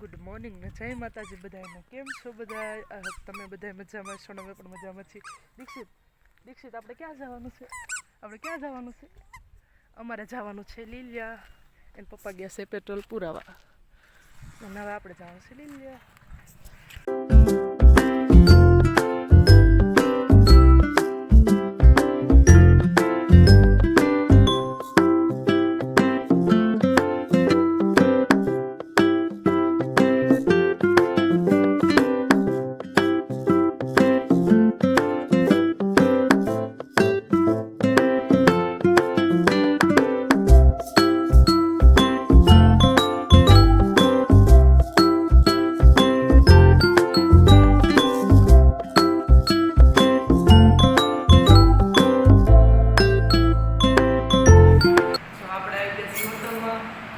Good morning ને જય માતાજી બધાને કેમ છો બધા તમે બધા મજામાં છો અમે પણ મજામાં છીએ. દીક્ષિત દીક્ષિત, આપણે ક્યાં જવાનું છે? આપણે ક્યાં જવાનું છે? અમારે જવાનું છે લીલિયા. એને પપ્પા ગયા છે પેટ્રોલ પુરાવા. અને હવે આપણે જવાનું છે લીલિયા.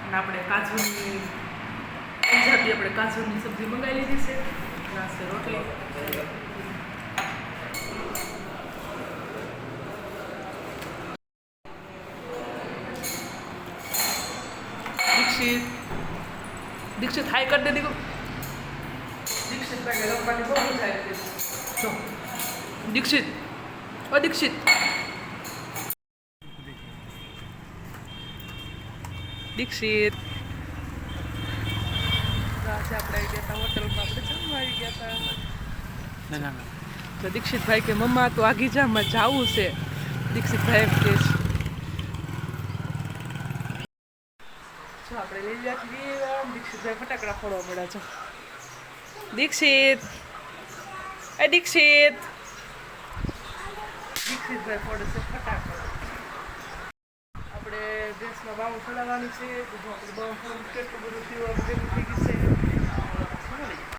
અને આપણે કાજુની પંજાબી આપણે કાજુની સબ્જી મંગાવી લીધી છે. ના છે રોટલી. દીક્ષિત. દીક્ષિત હાઈ કરી દે દીકરો દીક્ષિત ભાઈ રમવાની બહુ મજા આવી ગઈ. જો. દીક્ષિત. ઓ દીક્ષિત. દીક્ષિત. આપણે ગયા હતા હોટલમાં. આપણે જમવા આવી ગયા હતા. ના તો દીક્ષિતભાઈ કે મમ્મા તો આગીજામાં જાવું છે. દીક્ષિતભાઈ એમ કે છે. આપણે લઈ ગયા દીક્ષિતભાઈ ફટાકડા ફોડવા મળ્યા છો. દીક્ષિત. એ દીક્ષિત. દીક્ષિતભાઈ ફોડે છે ફટાકડા. ગેસના બાઉ ચડાવવાની છે બધું આપણે બાઉ બધું થઈ ગયું છે